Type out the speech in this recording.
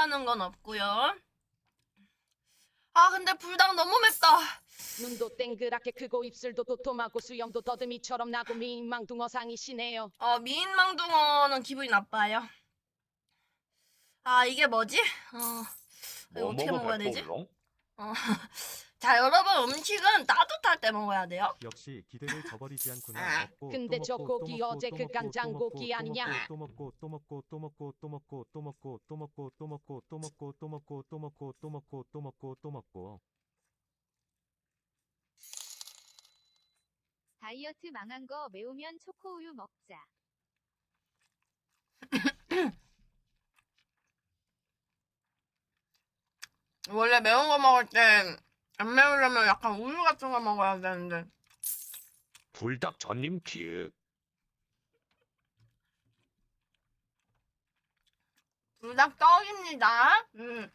맵다라는 건 없고요. 아 근데 불닭 너무 맵다. 눈도 땡그랗게 크고 입술도 도톰하고 수염도 더듬이처럼 나고 미인망둥어상이시네요. 어 미인망둥어는 기분이 나빠요. 아 이게 뭐지? 어 이거 뭐 어떻게 먹어야 되지? 어. 자 여러분 음식은 따뜻할 때 먹어야 돼요. 역시 기대를 저버리지 않구나. 아, 먹고, 근데 또 저 먹고, 고기 또 먹고, 어제 또 그 먹고, 간장 또 고기 먹고, 아니냐? 또 먹고 또 먹고 또 먹고 또 먹고 또 먹고 또 먹고 또 먹고 또 먹고 또 먹고 또 먹고 또 먹고 또 먹고 또 먹고 다이어트 망한 거 매우면 초코우유 먹자. 원래 매운 거 먹을 때 안 매우려면 약간 우유 같은 거 먹어야 되는데 불닭 전님 기획. 불닭 떡입니다. 음.